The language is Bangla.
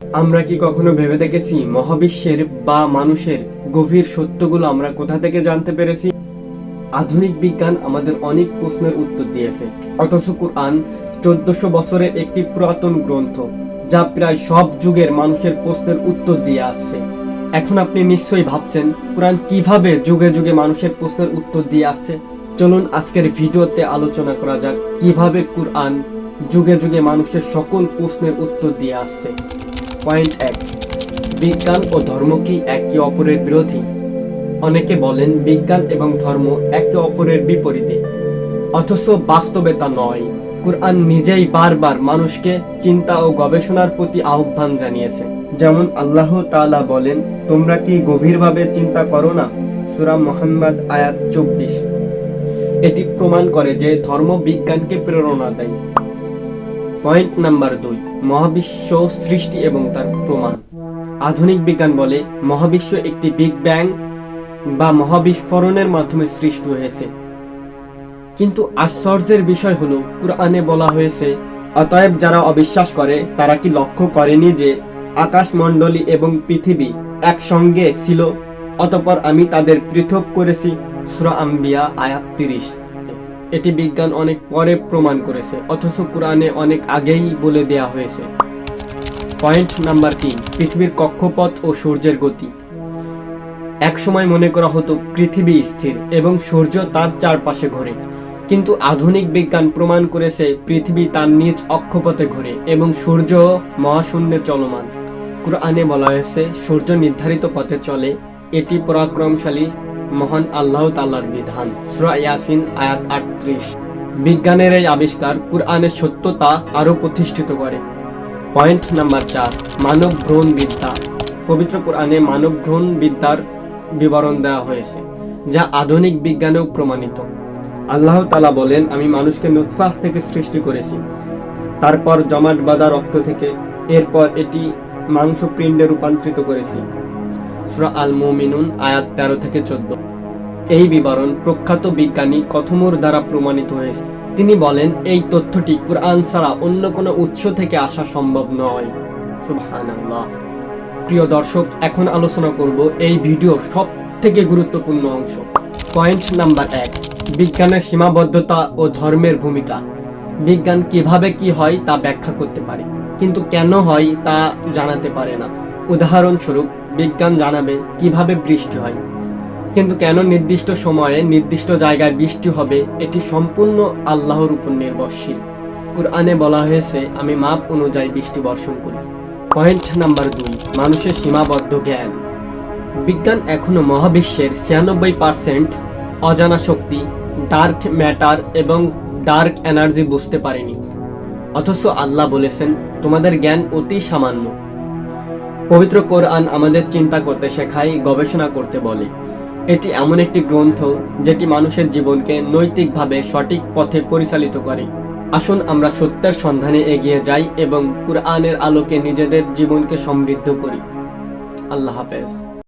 আমরা কি কখনো ভেবে দেখেছি মহাবিশ্বের বা মানুষের গভীর সত্যগুলো আমরা কোথা থেকে জানতে পেরেছি? আধুনিক বিজ্ঞান আমাদের অনেক প্রশ্নের উত্তর দিয়েছে। অথচ কুরআন চোদ্দশো বছরের একটি পুরাতন গ্রন্থ, যা প্রায় সব যুগের মানুষের প্রশ্নের উত্তর দিয়ে আসছে। এখন আপনি নিশ্চয়ই ভাবছেন, কোরআন কীভাবে যুগে যুগে মানুষের প্রশ্নের উত্তর দিয়ে আসছে? চলুন আজকের ভিডিওতে আলোচনা করা যাক, কীভাবে কুরআন যুগে যুগে মানুষের সকল প্রশ্নের উত্তর দিয়ে আসছে। পয়েন্ট এক, বিজ্ঞান ও ধর্ম কি একে অপরের বিরোধী? অনেকে বলেন বিজ্ঞান এবং ধর্ম একে অপরের বিপরীতে। অথচ বাস্তবে তা নয়। কুরআন নিজেই বারবার মানুষকে চিন্তা ও গবেষণার প্রতি আহ্বান জানিয়েছে। যেমন আল্লাহ তাআলা বলেন, তোমরা কি গভীরভাবে চিন্তা করো না? সূরা মুহাম্মদ আয়াত চব্বিশ। এটি প্রমাণ করে যে ধর্ম বিজ্ঞানকে প্রেরণা দেয়। পয়েন্ট নাম্বার দুই, মহাবিশ্ব সৃষ্টি এবং তার প্রমাণ। আধুনিক বিজ্ঞান বলে মহাবিশ্ব একটি বিগ ব্যাং বা মহাবিস্ফোরণের মাধ্যমে সৃষ্টি হয়েছে। কিন্তু আশ্চর্যের বিষয় হলো, কুরআনে বলা হয়েছে, অতএব যারা অবিশ্বাস করে, তারা কি লক্ষ্য করেনি যে আকাশমণ্ডলী এবং পৃথিবী একসঙ্গে ছিল? অতপর আমি তাদের পৃথক করেছি। সূরা আম্বিয়া, আয়াত তিরিশ। এটি বিজ্ঞান অনেক পরে প্রমাণ করেছে, অথচ কোরআনে অনেক আগেই বলে দেয়া হয়েছে। পয়েন্ট নাম্বার তিন, পৃথিবীর কক্ষপথ ও সূর্যের গতি। এক সময় মনে করা হতো পৃথিবী স্থির এবং সূর্য তার চারপাশে ঘোরে, কিন্তু আধুনিক বিজ্ঞান প্রমাণ করেছে পৃথিবী তার নিজ অক্ষপথে ঘোরে এবং সূর্য মহাশূন্যে চলমান। কোরআনে বলা হয়েছে, সূর্য নির্ধারিত পথে চলে, এটি পরাক্রমশালী মহান আল্লাহ তাল্লার বিধান। সূরা ইয়াসিন, আয়াত আটত্রিশ। বিজ্ঞানের এই আবিষ্কার কুরআনের সত্যতা আরও প্রতিষ্ঠিত করে। পয়েন্ট নাম্বার চার মানব ভ্রূণ বিদ্যা পবিত্র কোরআনে মানব ভ্রূণ বিদ্যার বিবরণ দেওয়া হয়েছে, যা আধুনিক বিজ্ঞানেও প্রমাণিত। আল্লাহ তালা বলেন, আমি মানুষকে নুৎফাহ থেকে সৃষ্টি করেছি। তারপর জমাট বাঁধা রক্ত থেকে এরপর এটি মাংস পিণ্ডে রূপান্তরিত করেছি। সূরা আল মুমিনুন আয়াত তেরো থেকে চোদ্দ। এই বিবরণ প্রখ্যাত বিজ্ঞানী কথমুর দ্বারা প্রমাণিত হয়েছে। তিনি বলেন, এই তথ্যটি কুরআন ছাড়া অন্য কোনো উৎস থেকে আসা সম্ভব নয়। সুবহানাল্লাহ। প্রিয় দর্শক, এখন আলোচনা করব এই ভিডিওর সব থেকে গুরুত্বপূর্ণ অংশ। পয়েন্ট নাম্বার এক, বিজ্ঞানের সীমাবদ্ধতা ও ধর্মের ভূমিকা। বিজ্ঞান কীভাবে কি হয় তা ব্যাখ্যা করতে পারে, কিন্তু কেন হয় তা জানাতে পারে না। উদাহরণস্বরূপ, বিজ্ঞান জানাবে কীভাবে বৃষ্টি হয়। কিন্তু কেন নির্দিষ্ট সময়ে নির্দিষ্ট জায়গায় বৃষ্টি হবে, এটি সম্পূর্ণ আল্লাহর উপর নির্ভরশীল। কুরআনে বলা হয়েছে, আমি মাপ অনুযায়ী বৃষ্টি বর্ষণ করি। পয়েন্ট নাম্বার দুই, মানুষের সীমাবদ্ধ জ্ঞান। বিজ্ঞান এখনও মহাবিশ্বের ছিয়ানব্বই পার্সেন্ট অজানা শক্তি ডার্ক ম্যাটার এবং ডার্ক এনার্জি বুঝতে পারেনি। অথচ আল্লাহ বলেছেন, তোমাদের জ্ঞান অতি সামান্য। পবিত্র কোরআন আমাদের চিন্তা করতে শেখায়, গবেষণা করতে বলে। এটি এমন একটি গ্রন্থ যেটি মানুষের জীবনকে নৈতিকভাবে সঠিক পথে পরিচালিত করে। আসুন আমরা সত্যের সন্ধানে এগিয়ে যাই এবং কুরআনের আলোকে নিজেদের জীবনকে সমৃদ্ধ করি। আল্লাহ হাফেজ।